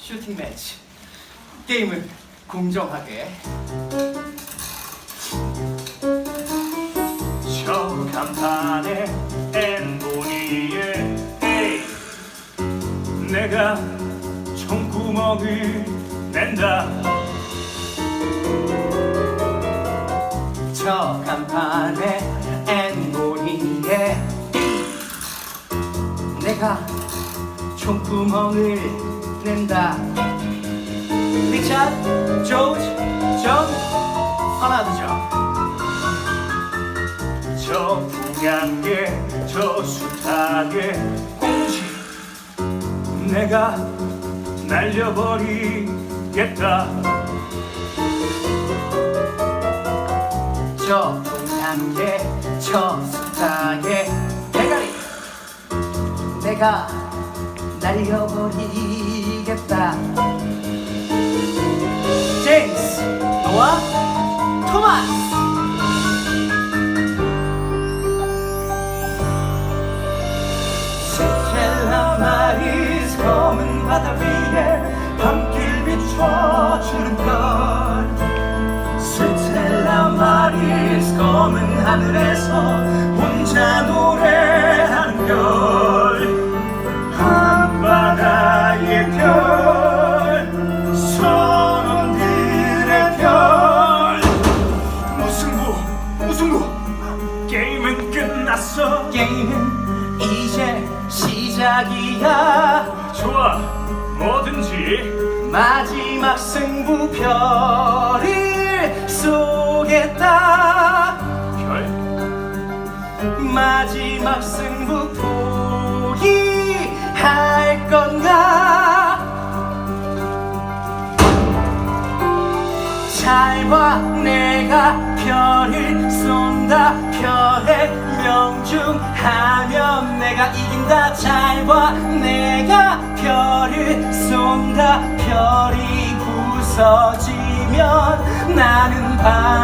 슈팅 매치. 게임을 공정하게. 저 간판에 엠보니에 에이. 내가 총구멍을 낸다. 저 간판에 앵보니에 내가 총구멍을 낸다. 리차드 조지 존 하나 두죠 저 풍향계 저 숱하게 공지. 내가 날려버리겠다. 저 동양계 저 숫자계 대가리. 내가 날려버리겠다 제임스 노아 토마스. 검은 바다 위에 밤길 비춰주는 별 스텔라 마리스 검은 하늘에서 혼자 노래하는 별 이제 시작이야. 좋아. 뭐든지. 마지막 승부 별을 쏘겠다. 별. 마지막 승부 포기할 건가? 잘 봐. 내가 별을 쏜다. 별의 명중하면 내가 이긴다. 잘 봐. 내가 별을 쏜다. 별이 부서지면 나는 바